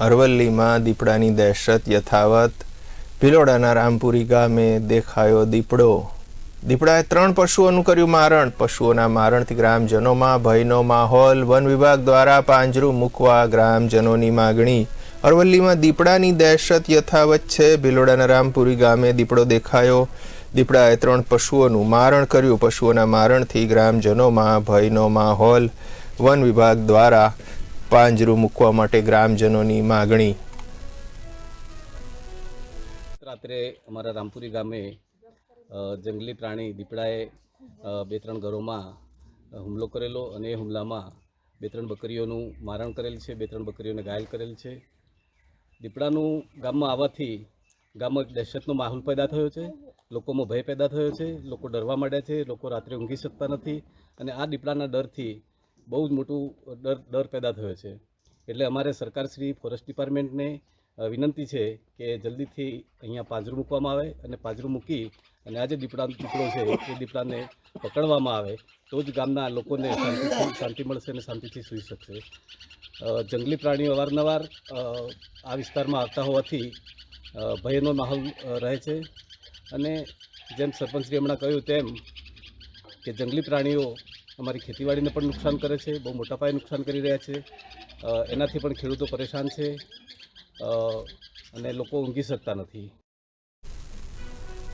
અરવલ્લીમાં દીપડાની દહેશત યથાવત. ભિલોડાના રામપુરી ગામે દેખાયો દીપડો. દીપડાએ ત્રણ પશુઓનું કર્યું મારણ. પશુઓના મારણથી ગ્રામજનોમાં ભયનો માહોલ. વન વિભાગ દ્વારા પાંજરું મૂકવા ગ્રામજનોની માગણી. અરવલ્લીમાં દીપડાની દહેશત યથાવત છે. ભિલોડાના રામપુરી ગામે દીપડો દેખાયો. દીપડાએ ત્રણ પશુઓનું મારણ કર્યું. પશુઓના મારણથી ગ્રામજનોમાં ભયનો માહોલ. વન વિભાગ દ્વારા પાંજરું મૂકવા માટે ગ્રામજનોની માગણી. રાત્રે અમારા રામપુરી ગામે જંગલી પ્રાણી દીપડાએ બે ત્રણ ઘરોમાં હુમલો કરેલો અને એ હુમલામાં બે ત્રણ બકરીઓનું મારણ કરેલ છે, બે ત્રણ બકરીઓને ઘાયલ કરેલ છે. દીપડાનું ગામમાં આવવાથી ગામમાં એક દહેશતનો માહોલ પેદા થયો છે, લોકોમાં ભય પેદા થયો છે, લોકો ડરવા માંડ્યા છે, લોકો રાત્રે ઊંઘી શકતા નથી અને આ દીપડાના ડરથી બહુ જ મોટું ડર ડર પેદા થયો છે. એટલે અમારે સરકારશ્રી ફોરેસ્ટ ડિપાર્ટમેન્ટને વિનંતી છે કે જલ્દીથી અહીંયા પાંજરું મૂકવામાં આવે અને પાંજરું મૂકી અને આ જે દીપડા, દીપડો છે, એ દીપડાને પકડવામાં આવે, તો જ ગામના લોકોને શાંતિથી, શાંતિ મળશે અને શાંતિથી સૂઈ શકશે. જંગલી પ્રાણીઓ અવારનવાર આ વિસ્તારમાં આવતા હોવાથી ભયનો માહોલ રહે છે. અને જેમ સરપંચશ્રી હમણાં કહ્યું તેમ કે જંગલી પ્રાણીઓ અમારી ખેતીવાડીને પણ નુકસાન કરે છે, બહુ મોટા પાયે નુકસાન કરી રહ્યા છે. એનાથી પણ ખેડૂતો પરેશાન છે. અને લોકો ઊંઘી શકતા નથી.